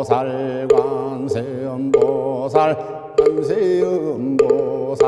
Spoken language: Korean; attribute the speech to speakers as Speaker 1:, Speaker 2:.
Speaker 1: 보살 관세음보살 관세음보살